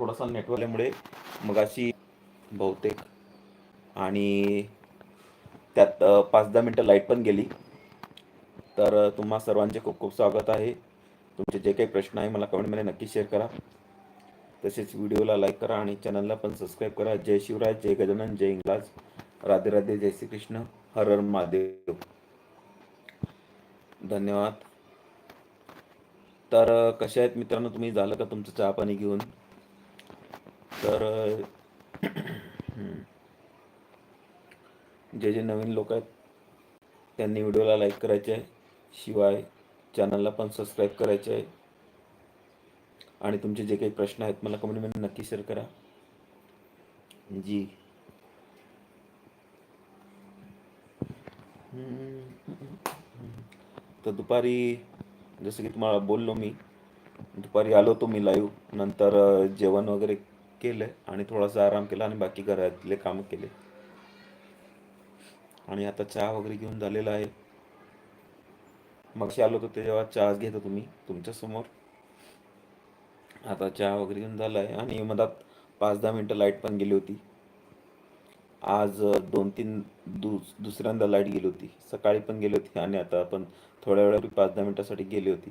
थोडासा नेटवर्कमुळे मग अशी बहुतेक आणि त्यात पाच दहा मिनटं लाइट पण गेली. तर तुम्हा सर्वांचे खूप खूप स्वागत आहे. तुमचे जे काही प्रश्न आहे मला कमेंटमध्ये नक्की शेअर करा. तसेच व्हिडिओला लाईक करा आणि चॅनलला पण सबस्क्राईब करा. जय शिवराय जय गजानन जय इंग्लाज. राधे राधे जय श्रीकृष्ण. हर हर महादेव. धन्यवाद. तर कसे आहेत मित्रांनो? तुम्ही झालं का तुमचं चहा पाणी घेऊन? तर जे जे नवीन लोक आहेत त्यांनी व्हिडिओला लाईक करायचे आहे. शिवाय चॅनलला पण सबस्क्राईब करायचे आहे. आणि तुमचे जे काही प्रश्न आहेत मला कमेंटमध्ये नक्की शेअर करा. जी. तर दुपारी जसं की तुम्हाला बोललो मी दुपारी आलो तो मी लाईव्ह नंतर जेवण वगैरे केलं आणि थोडासा आराम केला आणि बाकी घरातले कामं केले. आणि आता चहा वगैरे घेऊन झालेला आहे. मगशी आलो होतो तेव्हा चहाच घेत तुम्ही मी तुमच्यासमोर आता चहा वगैरे घेऊन झाला आहे आणि मधात पाच दहा मिनटं लाइट पण गेली होती. आज दोन तीन दुस दुसऱ्यांदा लाइट गेली होती. सकाळी पण गेली होती आणि आता पण थोड्या वेळापूर्वी पाच दहा मिनटासाठी गेली होती.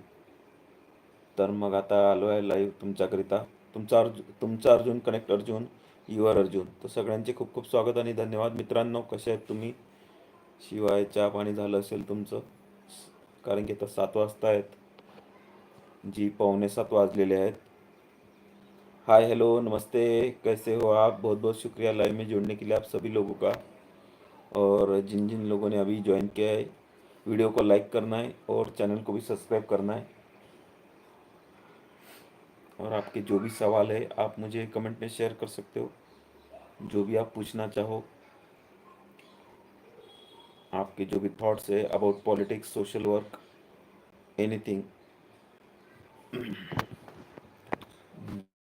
तर मग आता आलो आहे लाईव्ह तुमच्याकरिता. तुमचा अर्जुन तुमचा अर्जुन कनेक्ट अर्जुन युअर अर्जुन. तर सगळ्यांचे खूप खूप स्वागत आणि धन्यवाद. मित्रांनो, कसे आहेत तुम्ही? शिवाय चहा पाणी झालं असेल तुमचं. कारण की आता सात वाजता आहेत. जी पावणे सात वाजलेले आहेत. हाय हेलो नमस्ते. कैसे हो आप? बहुत बहुत शुक्रिया लाइव में जुड़ने के लिए आप सभी लोगों का. और जिन जिन लोगों ने अभी ज्वाइन किया है वीडियो को लाइक करना है और चैनल को भी सब्सक्राइब करना है. और आपके जो भी सवाल है, आप मुझे कमेंट में शेयर कर सकते हो। जो भी आप पूछना चाहो। आपके जो भी थॉट्स है about politics social work anything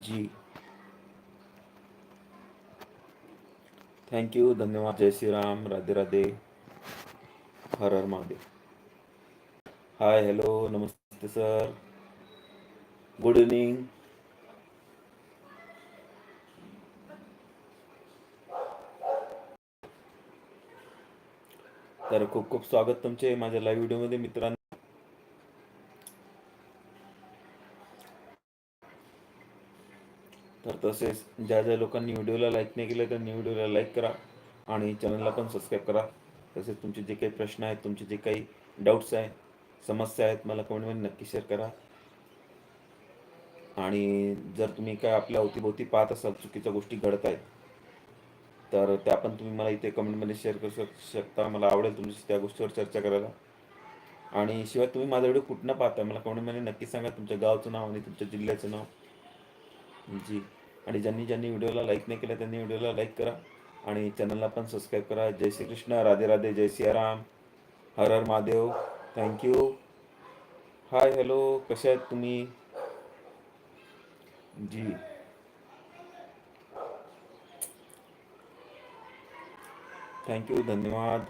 G. Thank you धन्यवाद। जय श्री राम। राधे राधे। हर हर महादेव। हाय हेलो नमस्ते सर गुड इव्हनिंग तर खूप खूप स्वागत तुमचे माझ्या लाईव्ह व्हिडिओमध्ये मित्रांनो. तर तसेच ज्या ज्या लोकांनी व्हिडिओला लाईक नाही केलं त्यांनी व्हिडिओला लाईक करा आणि चॅनलला पण सबस्क्राईब करा. तसेच तुमचे जे काही प्रश्न आहेत तुमचे जे काही डाऊट्स आहेत समस्या आहेत मला कमेंटमध्ये नक्की शेअर करा. आणि जर तुम्ही काय आपल्या अवतीभोवती पाहत असाल चुकीच्या गोष्टी घडत आहेत तर त्या पण तुम्ही मला इथे कमेंटमध्ये शेअर करू शक शकता. मला आवडेल तुमची त्या गोष्टीवर चर्चा करायला. आणि शिवाय तुम्ही माझा व्हिडिओ कुठनं पाहताय मला कमेंटमध्ये नक्की सांगा. तुमच्या गावचं नाव आणि तुमच्या जिल्ह्याचं नाव. जी. आणि ज्यांनी ज्यांनी व्हिडिओला लाईक नाही केलं त्यांनी व्हिडिओला लाईक करा. आणि चॅनलला पण सबस्क्राईब करा. जय श्रीकृष्ण. राधे राधे. जय सियाराम. हर हर Mahadev. Thank you. Hi hello. कसे आहेत तुम्ही? जी। थँक्यू धन्यवाद।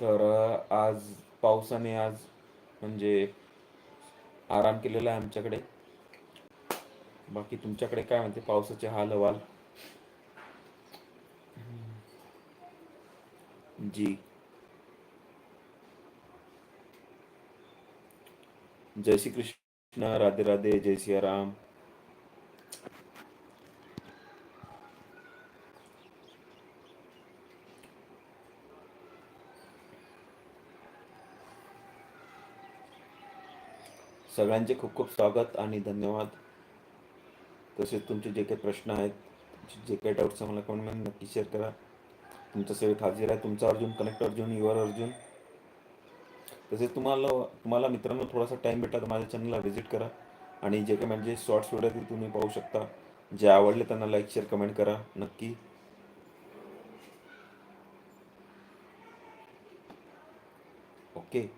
तर आज पावसाने आज म्हणजे आराम केलेला आहे आमच्याकडे. बाकी तुमच्याकडे काय म्हणते? पावसाचे हाल हवाल जी। जय श्री कृष्ण राधे राधे जय सियाराम सगळ्यांचे खूप खूप स्वागत आणि धन्यवाद। तसेच तुमचे जे काही प्रश्न आहेत जे काही डाऊट्स मला कमेंटमध्ये नक्की शेअर करा। तुमचं सेवेत हाजीर आहे तुमचा अर्जुन कनेक्ट अर्जुन युअर अर्जुन. तसेच तुम्हाला तुम्हाला मित्रांनो थोडासा टाईम भेटला तर माझ्या चॅनलला व्हिजिट करा. आणि जे काही म्हणजे शॉर्ट्स व्हिडिओ ते तुम्ही पाहू शकता. जे आवडले त्यांना लाईक शेअर कमेंट करा नक्की. ओके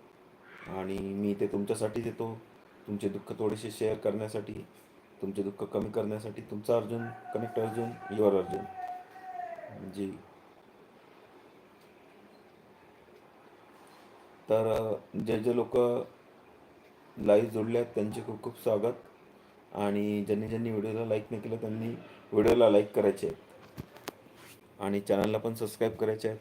आणि मी ते तुमच्यासाठीच येतो तुमचे दुःख थोडेसे शेअर करण्यासाठी तुमचे दुःख कमी करण्यासाठी तुमचा अर्जुन कनेक्ट अर्जुन युअर अर्जुन. जी. तर जे जे लोक लाईव्ह जोडले आहेत त्यांचे खूप खूप स्वागत. आणि ज्यांनी ज्यांनी व्हिडिओला लाईक नाही केलं त्यांनी व्हिडिओला लाईक करायचे आहेत. आणि चॅनलला पण सबस्क्राईब करायचे आहेत.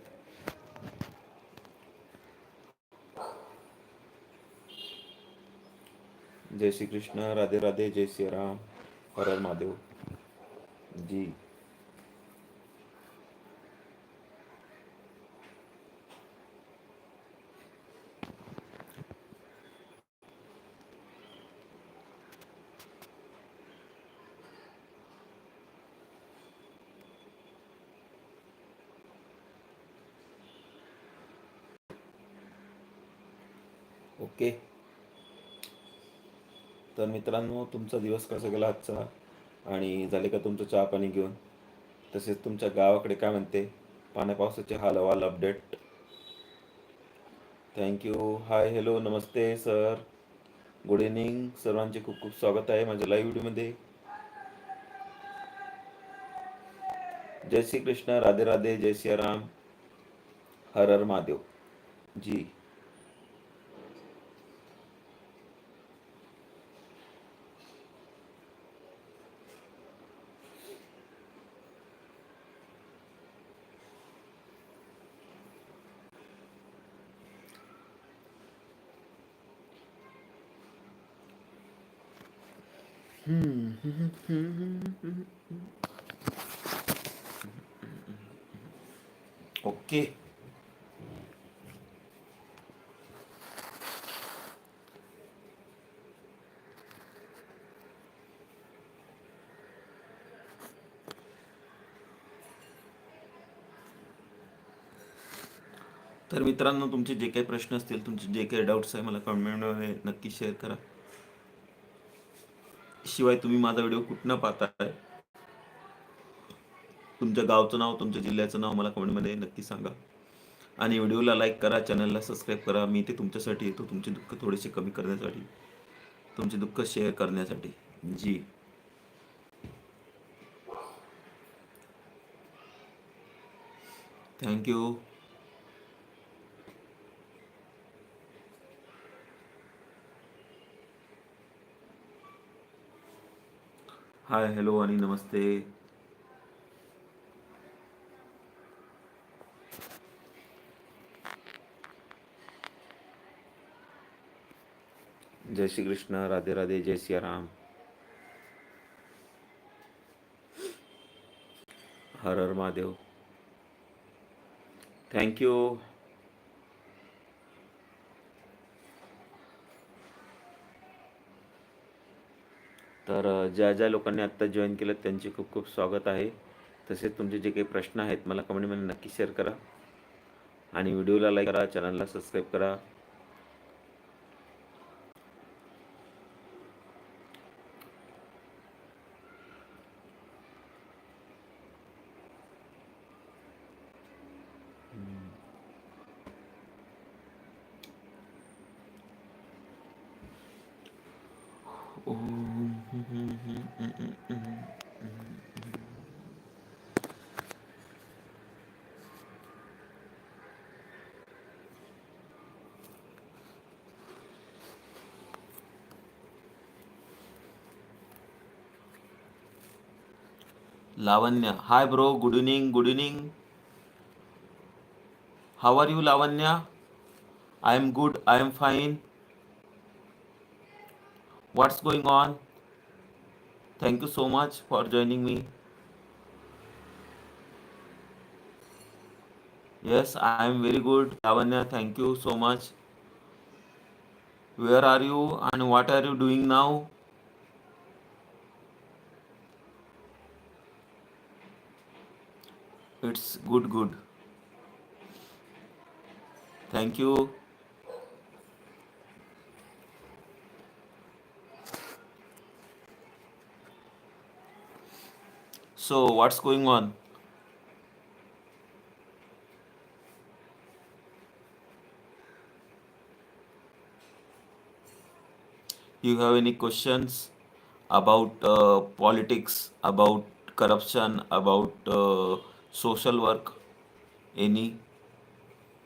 जय श्री कृष्ण राधे राधे जय श्री राम हर महादेव. जी. ओके. तर मित्रांनो तुमचा दिवस कसा गेला आजचा? आणि झाले का तुमचं चहा पाणी घेऊन? तसेच तुमच्या गावाकडे काय म्हणते? पाण्या पावसाचे हाल अहवाल update. Thank you hi hello Namaste sir good evening सर्वांचे खूप खूप स्वागत आहे माझ्या लाईव्ह व्हिडिओमध्ये. जय श्री कृष्ण राधे राधे जय श्री राम. हर हर महादेव. जी. ओके तर मित्रांनो तुमचे जे काही प्रश्न असतील तुमचे जे काही डाऊट्स आहे मला कमेंटमध्ये नक्की शेअर करा. शिवाय तुम्ही माझा व्हिडिओ कुठनं पाहताय? तुमच्या गावचं नाव तुमच्या जिल्ह्याचं नाव मला कमेंटमध्ये नक्की सांगा. आणि व्हिडिओला लाईक करा चॅनलला सबस्क्राईब करा. मी ते तुमच्यासाठी येतो तुमचे दुःख थोडेसे कमी करण्यासाठी. तुमचे दुःख शेअर करण्यासाठी. जी. Thank you. हाय, हेलो आणि नमस्ते। जय श्री कृष्ण, राधे राधे, जय सिया राम। हर हर महादेव। थँक्यू तर ज्या ज्या लोकांनी आत्ता जॉईन केलं त्यांचे खूप खूप स्वागत आहे. तसेच तुमचे जे काही प्रश्न आहेत मला कमेंटमध्ये नक्की शेअर करा. आणि व्हिडिओला लाईक करा चॅनलला सबस्क्राईब करा. Lavanya hi bro good evening good evening how are you Lavanya I am good I am fine what's going on thank you so much for joining me yes I am very good Lavanya thank you so much where are you and what are you doing now it's good good. Thank you. So what's going on? You have any questions about uh, politics about corruption about uh, social work any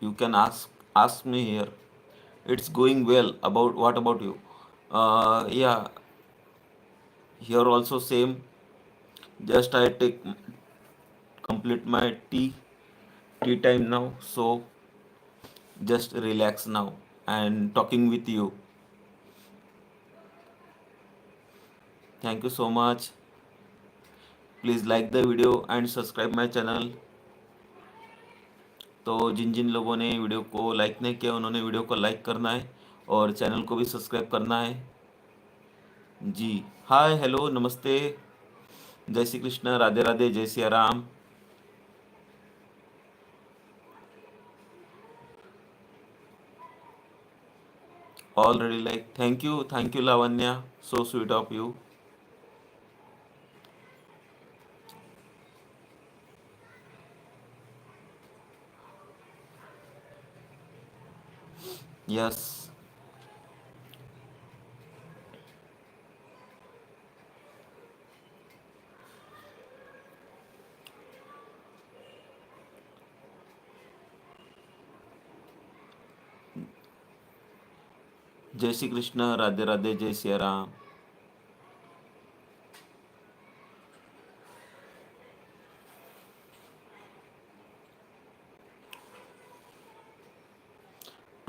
you can ask ask me here. It's going well. About what about you? Uh, yeah. Here also same. Just i take complete my tea tea time now. So just relax now and talking with you. Thank you so much please like the video and subscribe my channel तो जिन जिन लोगों ने video को like नहीं KIA, उन्होंने video को like करना है और चैनल को भी सब्सक्राइब करना है। जी हाय हेलो नमस्ते। जय श्री कृष्ण, राधे राधे, जय Shri Ram. Already like thank you thank you Lavanya so sweet of you yes. जय श्री कृष्ण राधे राधे जय Siya Ram.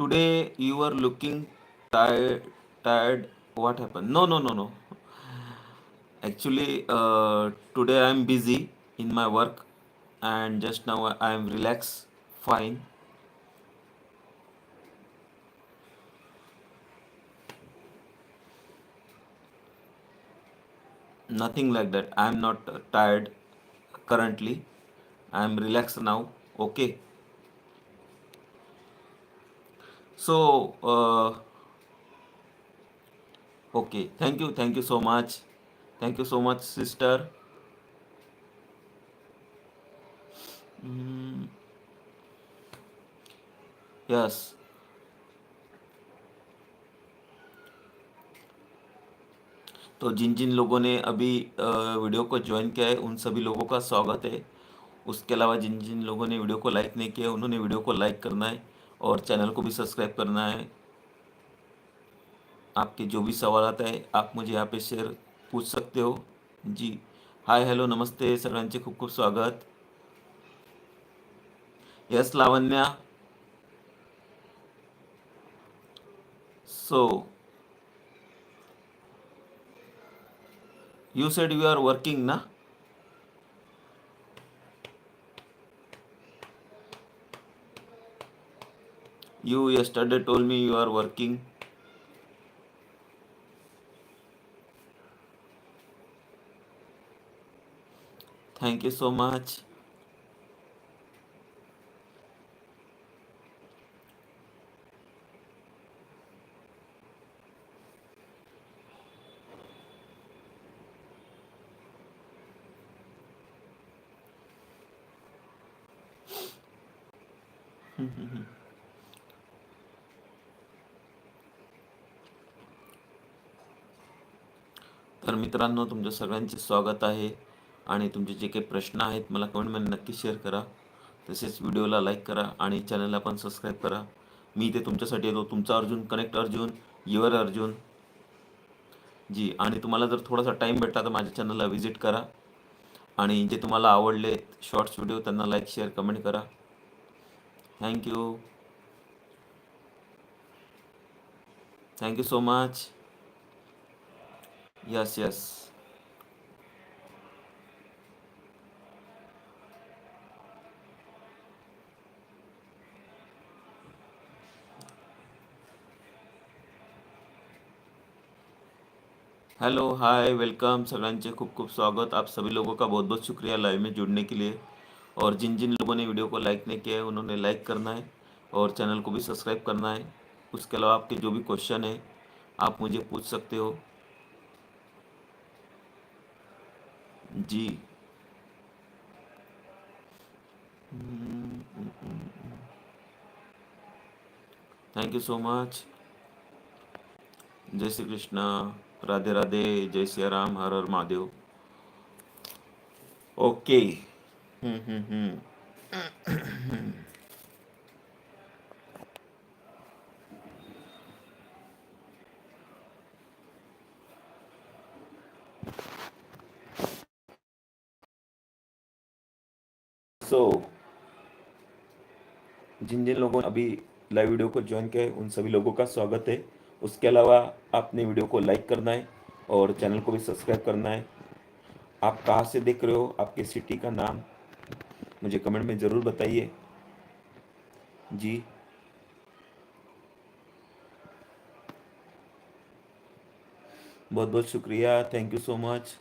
Today you are looking tired tired. What happened? No no no no. Actually uh, today i am busy in my work and just now i am relaxed fine. Nothing like that. I am not uh, tired currently. I am relaxed now. Okay so uh, okay thank you thank you so much. Thank you so much sister. Mm, yes. तो जिन जिन लोगों ने अभी video को join किया है उन सभी लोगों का स्वागत है। उसके अलावा जिन जिन लोगों ने वीडियो को लाइक नहीं किया उन्होंने वीडियो को लाइक करना है। और चैनल को भी सब्सक्राइब करना है। आपके जो भी सवाल आता है, आप मुझे यहाँ पे शेयर पूछ सकते हो। जी हाय हॅलो नमस्ते, सगळ्यांचे खूप खूप स्वागत। Yes, Lavanya. So you said you are working ना? You yesterday told me you are working. Thank you so much. मित्रांनो तुमच्या सगळ्यांचे स्वागत आहे आणि तुमचे जे काही प्रश्न आहेत मला कमेंटमध्ये नक्की शेअर करा. तसेच व्हिडिओला लाईक करा आणि चॅनलला पण सबस्क्राईब करा. मी ते तुमच्यासाठी येतो. तुमचा अर्जुन कनेक्ट अर्जुन युअर अर्जुन. जी आणि तुम्हाला जर थोडासा टाईम भेटला तर माझ्या चॅनलला व्हिजिट करा. आणि जे तुम्हाला आवडले शॉर्ट्स व्हिडिओ त्यांना लाईक शेअर कमेंट करा. Thank you thank you so much yes yes hello hi welcome सगळ्यांचे खूप खूप स्वागत. आप सभी लोगों का बहुत बहुत शुक्रिया लाइव में जुड़ने के लिए. और जिन जिन लोगों ने वीडियो को लाइक नहीं किया है, उन्होंने लाइक करना है और चैनल को भी सब्सक्राइब करना है. उसके अलावा आपके जो भी क्वेश्चन है, आप मुझे पूछ सकते हो. जी। थैंक यू सो मच जय श्री कृष्ण राधे राधे जय श्री राम हर हर Mahadev. Okay hmm, hmm, hmm. So जिन जिन लोगों ने अभी लाइव वीडियो को ज्वाइन किया है, उन सभी लोगों का स्वागत है। उसके अलावा आपने वीडियो को लाइक करना है और चैनल को भी सब्सक्राइब करना है। आप कहाँ से देख रहे हो? आपके सिटी का नाम मुझे कमेंट में ज़रूर बताइए। जी। बहुत बहुत शुक्रिया। थैंक यू सो मच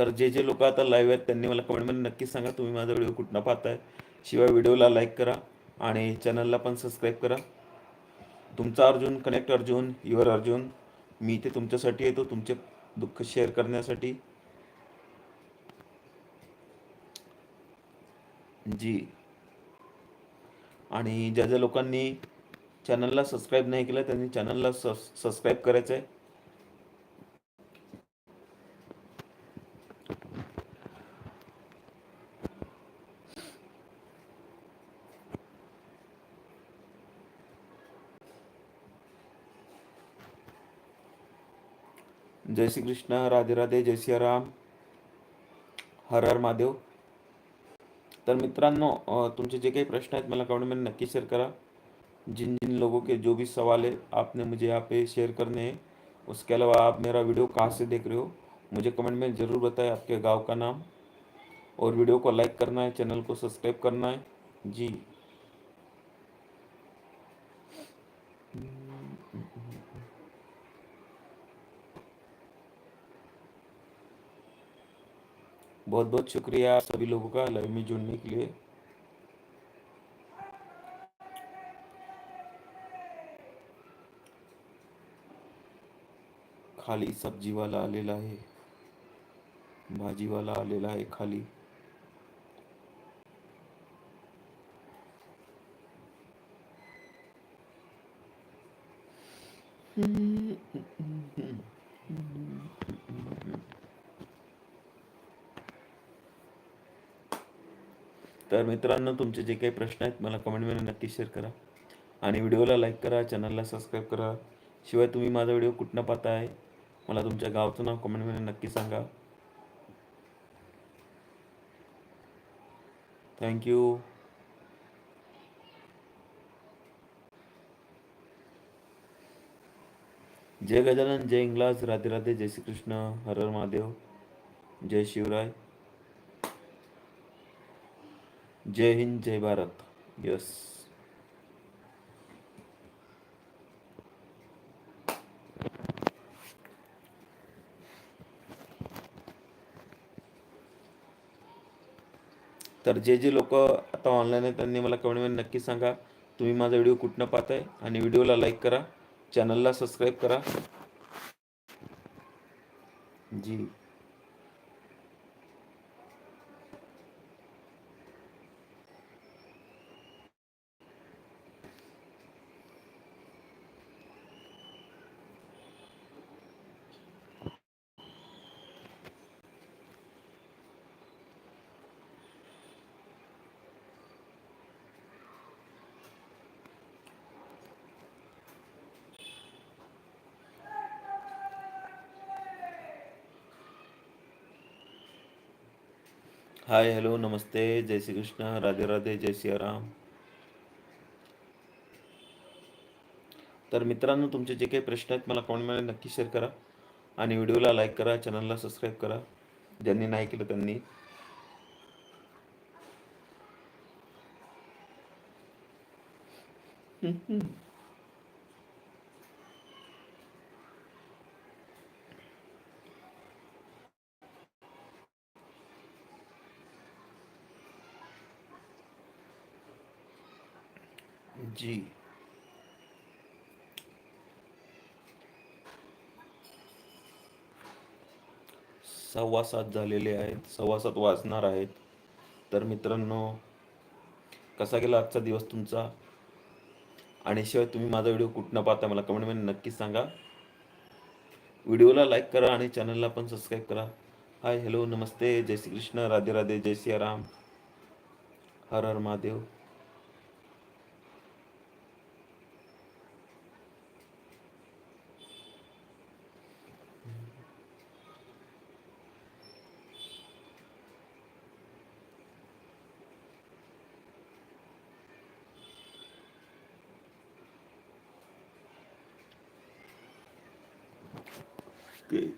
तर जे जे लोक आता लाईव्ह आहेत त्यांनी मला कमेंटमध्ये नक्कीच सांगा. तुम्ही माझा व्हिडिओ कुठनं पाहताय? शिवाय व्हिडिओला लाईक करा आणि चॅनलला पण सबस्क्राईब करा. तुमचा अर्जुन कनेक्ट अर्जुन युअर अर्जुन. मी इथे तुमच्यासाठी येतो. तुमचे दुःख शेअर करण्यासाठी. जी. आणि ज्या ज्या लोकांनी चॅनलला सबस्क्राईब नाही केलं त्यांनी चॅनलला सबस्क्राईब करायचं आहे जय श्री कृष्ण, राधे राधे, जय सिया राम, हर हर महादेव. तर मित्रांनो तुमचे जे काही प्रश्न आहेत, मला कमेंट नक्की शेयर करा. जिन जिन लोगों के जो भी सवाल है, आपने मुझे यहाँ पे शेयर करने हैं. उसके अलावा आप मेरा वीडियो कहाँ से देख रहे हो, मुझे कमेंट में ज़रूर बताएँ आपके गाँव का नाम. और वीडियो को लाइक करना है चैनल को सब्सक्राइब करना है. जी. बहुत बहुत शुक्रिया सभी लोगों का लाइव में जुड़ने के लिए। खाली सब्ज़ी सब्जीवाला आलेला आहे भाजीवाला आलेला आहे खाली। तर मित्रांनो तुमचे जे काही प्रश्न आहेत मला कमेंटमध्ये नक्की शेअर करा. आणि व्हिडिओला लाईक करा चॅनलला सबस्क्राईब करा. शिवाय तुम्ही माझा व्हिडिओ कुठनं पाहताय मला तुमच्या गावचं नाव कमेंटमध्ये नक्की सांगा. थँक्यू जय गजानन जय इंग्लास राधे राधे जय श्रीकृष्ण हर हर महादेव जय शिवराय. जय हिंद जय भारत. यस. तर जे जे लोक आता ऑनलाईन आहेत त्यांनी मला कमेंटमध्ये नक्की सांगा. तुम्ही माझा व्हिडिओ कुठनं पाहताय? आणि व्हिडिओला लाईक करा. चॅनलला सबस्क्राईब करा. जी. हाय हॅलो नमस्ते जय श्री कृष्ण राधे राधे जय सियाराम. तर मित्रांनो तुमचे जे काही प्रश्न आहेत मला कमेंटमध्ये नक्की शेअर करा आणि व्हिडिओला लाईक करा चॅनलला सबस्क्राईब करा ज्यांनी नाही केलं त्यांनी. जी। सव्वा सात झालेले आहेत सव्वा सात वाजणार आहेत. तर मित्रांनो कसा गेला आजचा दिवस तुमचा? आणि शिवाय तुम्ही माझा व्हिडिओ कुठनं पाहता मला कमेंटमध्ये नक्कीच सांगा. व्हिडिओला लाईक करा आणि चॅनलला पण सबस्क्राईब करा. हाय हॅलो नमस्ते जय श्री कृष्ण राधे राधे जय सियाराम हर हर Mahadev. Okay.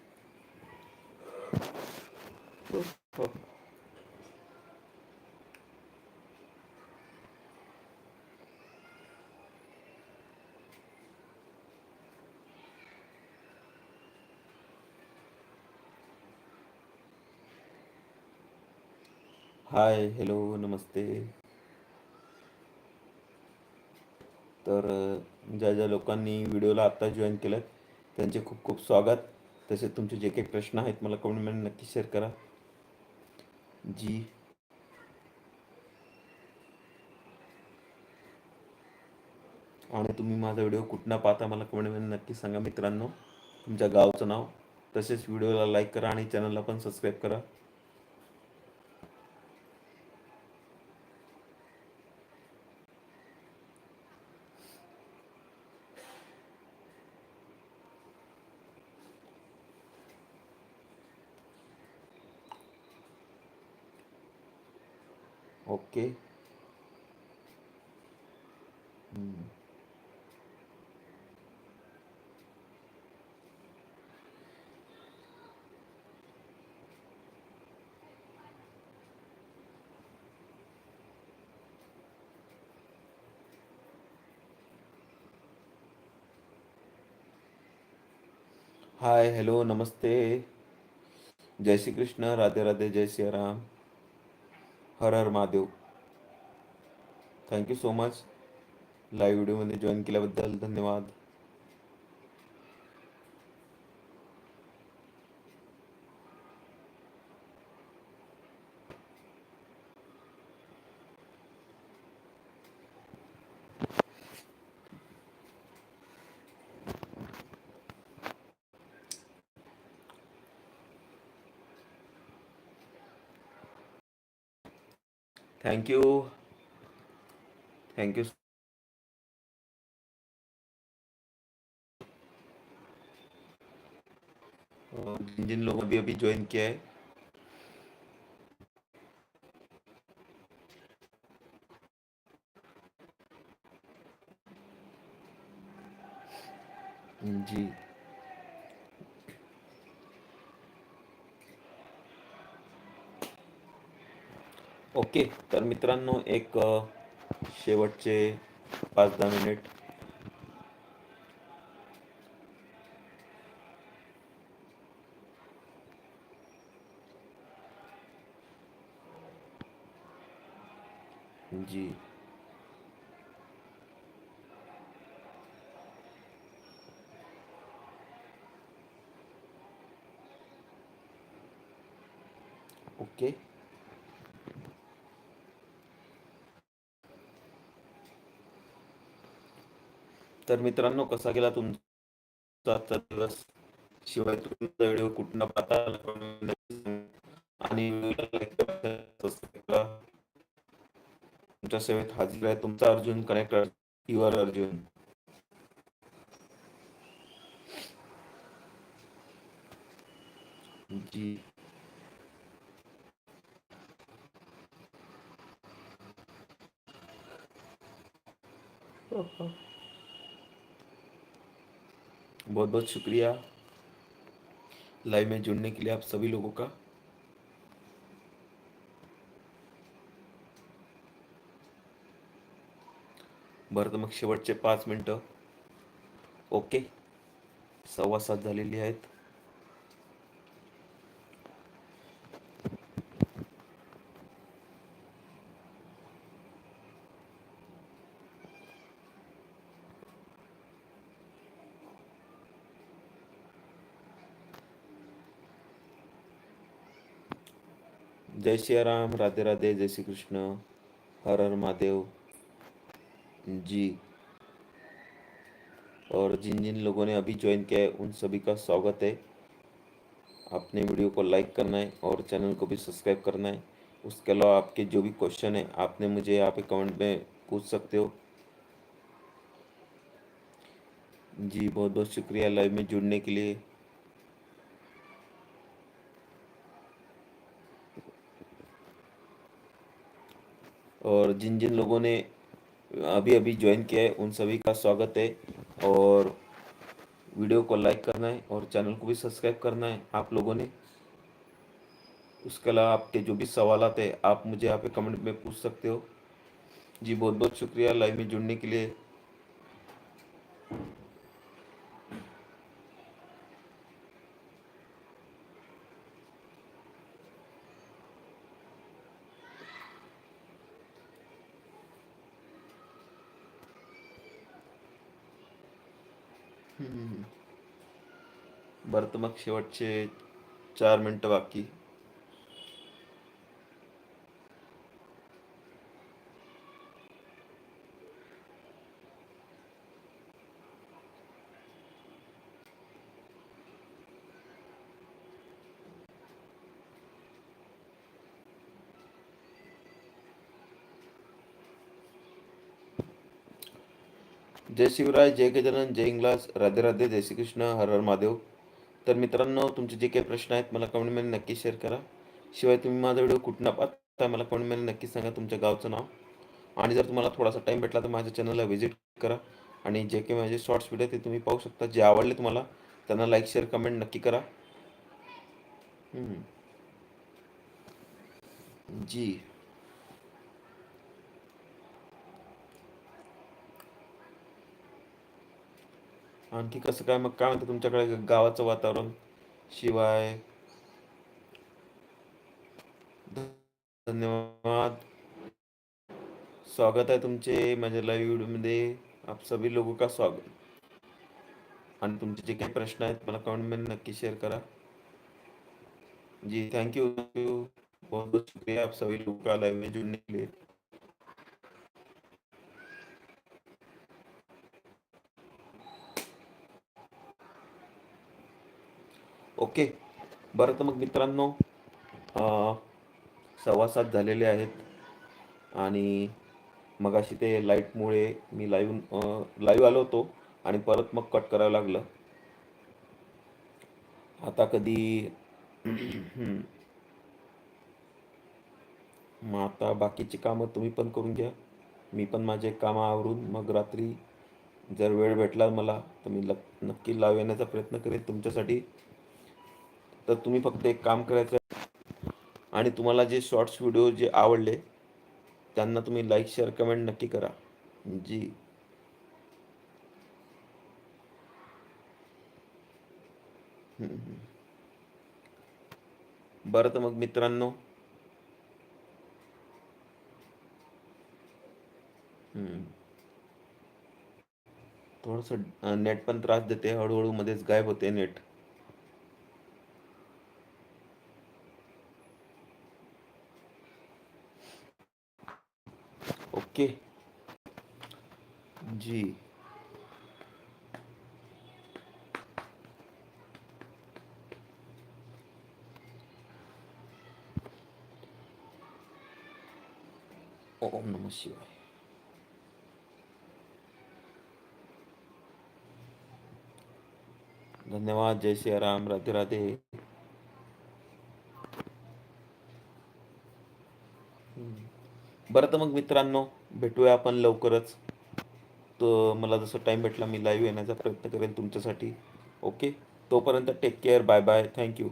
Oh, hi hello नमस्ते तर ज्या ज्या लोकांनी व्हिडिओला आत्ता जॉईन केलं त्यांचे खूप खूप स्वागत तसेच तुमचे जे काही प्रश्न आहेत मला कमेंटमध्ये नक्की शेअर करा. जी. आणि तुम्ही माझा व्हिडिओ कुठनं पाहता मला कमेंटमध्ये नक्की सांगा मित्रांनो. तुमच्या गावचं नाव. तसेच व्हिडिओला लाईक करा आणि चॅनलला पण सबस्क्राईब करा ओके हम्म. हाय हॅलो नमस्ते. जय श्री कृष्ण राधे राधे जय सियाराम हर हर Mahadev. Thank you so much live व्हिडिओमध्ये जॉईन केल्याबद्दल धन्यवाद. थँक्यू थैंक यू जिन जिन लोगों ने भी अभी ज्वाइन किया है। जी। ओके तर मित्रांनो एक शेवटचे पाच दहा मिनिट. जी ओके तर मित्रांनो कसा गेला तुमचा आजचा दिवस शिवाय तुमचा व्हिडिओ कुठनं पाहता आणि तुमच्या सेवेत हाजीर आहे तुमचा अर्जुन कनेक्ट युअर अर्जुन जी बहुत शुक्रिया। लाइव में जुड़ने के लिए आप सभी लोगों का। बरं तर मग शेवटचे पाच मिनटं। ओके सव्वा सात झालेली आहेत. जय श्री राम, राधे राधे, जय श्री कृष्ण, हर हर महादेव। जी। और जिन जिन लोगों ने अभी ज्वाइन किया है, उन सभी का स्वागत है। आपने वीडियो को लाइक करना है और चैनल को भी सब्सक्राइब करना है। उसके अलावा आपके जो भी क्वेश्चन है, आपने मुझे यहाँ पे कमेंट में पूछ सकते हो। जी बहुत बहुत शुक्रिया लाइव में जुड़ने के लिए। और जिन जिन लोगों ने अभी अभी ज्वाइन किया है, उन सभी का स्वागत है। और वीडियो को लाइक करना है और चैनल को भी सब्सक्राइब करना है आप लोगों ने। उसके अलावा आपके जो भी सवाल है, आप मुझे यहाँ पे कमेंट में पूछ सकते हो। जी बहुत बहुत शुक्रिया लाइव में जुड़ने के लिए। मग शेवटचे चार मिनटं बाकी. जय शिवराय जय गजानन जय इंग्लास राधे राधे जय श्रीकृष्ण हर हर महादेव. तर मित्रांनो तुमचे जे काही प्रश्न आहेत मला कमेंटमध्ये नक्की शेअर करा. शिवाय तुम्ही माझा व्हिडिओ कुठं पाहता मला कमेंटमध्ये नक्की सांगा तुमच्या गावचं नाव. आणि जर तुम्हाला थोडासा टाईम भेटला तर माझ्या चॅनलला व्हिजिट करा. आणि जे काही माझे शॉर्ट्स व्हिडिओ ते तुम्ही पाहू शकता. जे आवडले तुम्हाला त्यांना लाईक शेअर कमेंट नक्की करा. जी. आणखी कसं काय? मग काय म्हणतं तुमच्याकडे गावाचं वातावरण? शिवाय धन्यवाद. स्वागत आहे तुमचे माझ्या लाईव्ह व्हिडिओमध्ये आप सभी लोगों का स्वागत. आणि तुमचे जे काही प्रश्न आहेत मला कमेंटमध्ये नक्की शेअर करा. जी थैंक यू बहुत बहुत शुक्रिया आप सभी लोगों का लाइव में जुड़ने के लिए. ओके. बरं तर मग मित्रांनो सव्वा सात झालेले आहेत. आणि मगाशी ते लाईटमुळे मी लाईव्ह लाईव्ह आलो होतो आणि परत मग कट करावं लागलं. आता कधी मग आता बाकीची कामं तुम्ही पण करून घ्या. मी पण माझे कामं आवरून मग रात्री जर वेळ भेटला मला तर मी नक्की लाव येण्याचा प्रयत्न करेन तुमच्यासाठी. तर तुम्ही फक्त एक काम करायचं आणि तुम्हाला जे शॉर्ट्स व्हिडिओ जे आवडले त्यांना तुम्ही लाईक शेअर कमेंट नक्की करा. जी. बरं तर मग मित्रांनो. थोडंसं नेट पण त्रास देते. हळूहळू मध्येच गायब होते नेट ओके. जी. ओम नमः शिवाय. धन्यवाद जय श्री राम राधे राधे. बरं तर मग मित्रांनो भेटूया आपण लवकरच. तर मला जसं टाईम भेटला मी लाईव्ह येण्याचा प्रयत्न करेन तुमच्यासाठी. ओके तोपर्यंत take care bye bye thank you